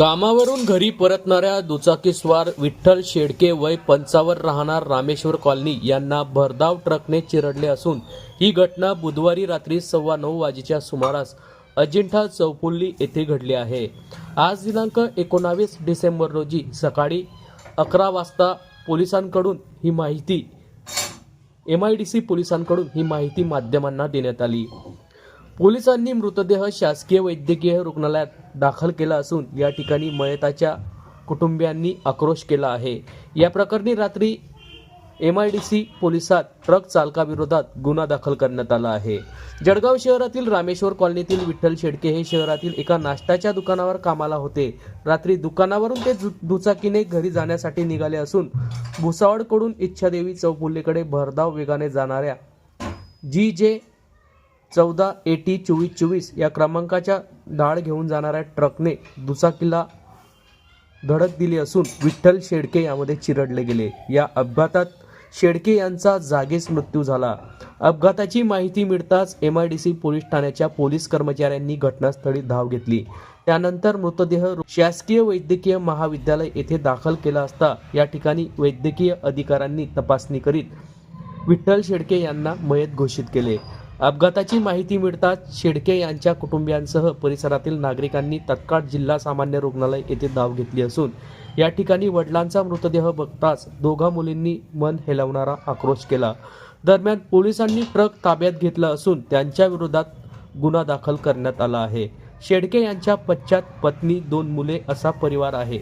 कामावरून घरी परतणाऱ्या दुचाकीस्वार विठ्ठल शेडके वय पंचावर राहणार रामेश्वर कॉलनी यांना भरधाव ट्रकने चिरडले असून ही घटना बुधवारी रात्री सव्वा नऊ वाजेच्या सुमारास अजिंठा चौपुल्ली येथे घडली आहे. आज दिनांक एकोणावीस डिसेंबर रोजी सकाळी अकरा वाजता पोलिसांकडून ही माहिती एम आय डी सी पोलिसांकडून ही माहिती माध्यमांना देण्यात आली. पोलिसांनी मृतदेह शासकीय वैद्यकीय रुग्णालयात दाखल केला असून या ठिकाणी मयताच्या कुटुंबियांनी आक्रोश केला आहे. या प्रकरणी रात्री एम आय डी सी पोलिसात ट्रक चालकाविरोधात गुन्हा दाखल करण्यात आला आहे. जळगाव शहरातील रामेश्वर कॉलनीतील विठ्ठल शेडके हे शहरातील एका नाश्त्याच्या दुकानावर कामाला होते. रात्री दुकानावरून ते दु- दुचाकीने घरी जाण्यासाठी निघाले असून भुसावळकडून इच्छादेवी चौफुल्लीकडे भरधाव वेगाने जाणाऱ्या जी जे चौदा एटी चोवीस चोवीस या क्रमांकाच्या डाळ घेऊन जाणाऱ्या ट्रकने दुचाकीला धडक दिली असून विठ्ठल शेडके यामध्ये चिरडले गेले. या अपघातात शेडके यांचा जागीच मृत्यू झाला. अपघाताची माहिती मिळताच M I D C police ठाण्याच्या पोलीस कर्मचाऱ्यांनी घटनास्थळी धाव घेतली. त्यानंतर मृतदेह शासकीय वैद्यकीय महाविद्यालय येथे दाखल केला असता या ठिकाणी वैद्यकीय अधिकाऱ्यांनी तपासणी करीत विठ्ठल शेडके यांना मयत घोषित केले. अपघाताची माहिती मिळताच शेडके यांच्या कुटुंबियांसह परिसरातील नागरिकांनी तत्काळ जिल्हा सामान्य रुग्णालय येथे धाव घेतली असून या ठिकाणी वडिलांचा मृतदेह बघताच दोघा मुलींनी मन हेलवणारा आक्रोश केला. दरम्यान पोलिसांनी ट्रक ताब्यात घेतला असून त्यांच्या विरोधात गुन्हा दाखल करण्यात आला आहे. शेडके यांच्या पश्चात पत्नी दोन मुले असा परिवार आहे.